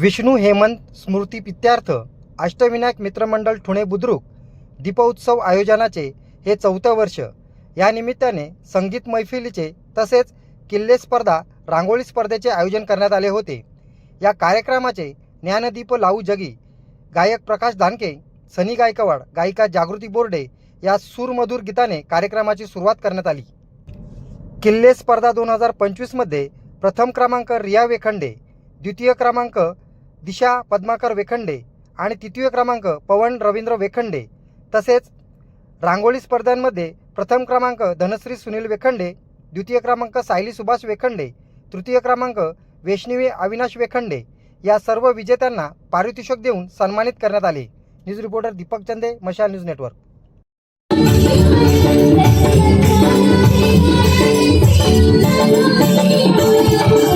विष्णू हेमंत स्मृती पित्यार्थ अष्टविनायक मित्रमंडळ ठुणे बुद्रुक दीपोत्सव आयोजनाचे हे चौथं वर्ष. या निमित्ताने संगीत मैफिलीचे तसेच किल्ले स्पर्धा रांगोळी स्पर्धेचे आयोजन करण्यात आले होते. या कार्यक्रमाचे ज्ञानदीप लाऊ जगी गायक प्रकाश दानके सनी गायकवाड गायिका जागृती बोर्डे या सूरमधूर गीताने कार्यक्रमाची सुरुवात करण्यात आली. किल्ले स्पर्धा दोन हजार पंचवीसमध्ये प्रथम क्रमांक रिया वेखंडे द्वितीय क्रमांक दिशा पद्माकर वेखंडे आणि तृतीय क्रमांक पवन रवींद्र वेखंडे. तसेच रांगोळी स्पर्धांमध्ये प्रथम क्रमांक धनश्री सुनील वेखंडे द्वितीय क्रमांक सायली सुभाष वेखंडे तृतीय क्रमांक वैष्णवी अविनाश वेखंडे या सर्व विजेत्यांना पारितोषिक देऊन सन्मानित करण्यात आले. न्यूज रिपोर्टर दीपक चंदे मशाल न्यूज नेटवर्क. माय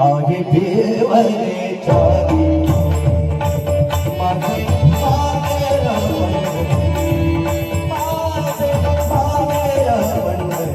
आहे देवरे चारी माझे माहेर पंढरी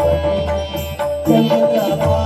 我真的真